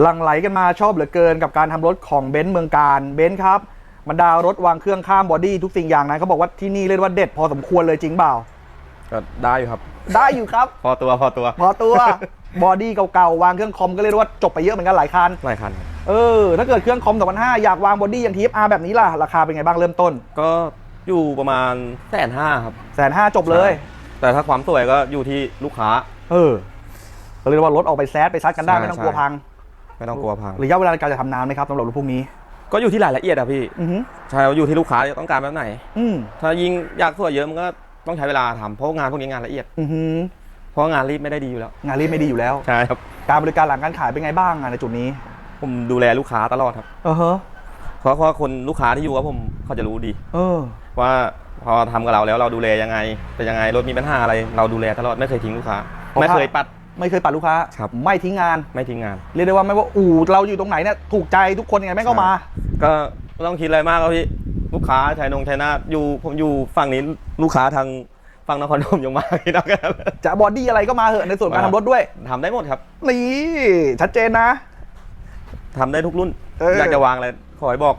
หลังไหลกันมาชอบเหลือเกินกับการทำรถของเบนซ์เมืองการเบนซ์ครับบรรดารถวางเครื่องข้ามบอดี้ทุกสิ่งอย่างนะเขาบอกว่าที่นี่เรียกว่าเด็ดพอสมควรเลยจริงเปล่าก็ได้อยู่ครับ ได้อยู่ครับ พอตัวพอตัว พอตัวบอดี้เก่าๆวางเครื่องคอมก็เรียกได้ว่าจบไปเยอะเหมือนกันหลายคันหลายคันครับเออถ้าเกิดเครื่องคอม2005อยากวางบอดี้อย่าง TFR แบบนี้ล่ะราคาเป็นไงบ้างเริ่มต้น ก็อยู่ประมาณแสนห้าครับแสนห้าจบเลย แต่ถ้าความสวยก็อยู่ที่ลูกค้า เออก็เรียกได้ว่ารถออกไปแซดไปซัดกันได้ใช่ไม่ต้องกลัวพัง ไม่ต้องกลัวพัง ระยะเวลาในการจะทำนานไหมครับสำหรับรถพวกนี้ ก็อยู่ที่รายละเอียดอะพี่อือหือใช่อยู่ที่ลูกค้าต้องการแบบไหน อืมถ้ายิ่งอยากสวยเยอะมันก็ต้องใช้เวลาทำเพราะงานพวกนี้งานละเอียด อือหือเพราะงานรีบไม่ได้ดีอยู่แล้ว งานรีบไม่ดีอยู่แล้ว ใช่ครับ การบริการหลังการขายเป็นไงบ้างอะในจุดนี้ผมดูแลลูกค้าตลอดครับเออฮะเพราะเพราะคนลูกค้าที่อยู่กับผมเขาจะรู้ดี เออ ว่าพอทำกับเราแล้วเราดูแลยังไงเป็นยังไงรถมีปัญหาอะไร เราดูแลตลอดไม่เคยทิ้งลูกค้าเพราะไม่เคยปัด ไม่เคยปัดลูกค้า ครับ ไม่ทิ้งงาน ไม่ทิ้งงาน เรียกได้ว่าไม่ว่าอู่เราอยู่ตรงไหนเนี่ยถูกใจทุกคนยังไงแม่งก็มา ก็ไม่ต้องคิดอะไรมากครับพี่ลูกค้าชายนงชายนาทอยู่ผมอยู่ฝั่งนี้ลูกค้าทางฝั่งนครพนมยังมาพี่น้องครับจะบอดี้อะไรก็มาเหอะในส่วนการทำรถด้วย ทำได้หมดครับนี่ ชัดเจนนะ ทำได้ทุกรุ่น เอออ อยากจะวางอะไรขอให้บอก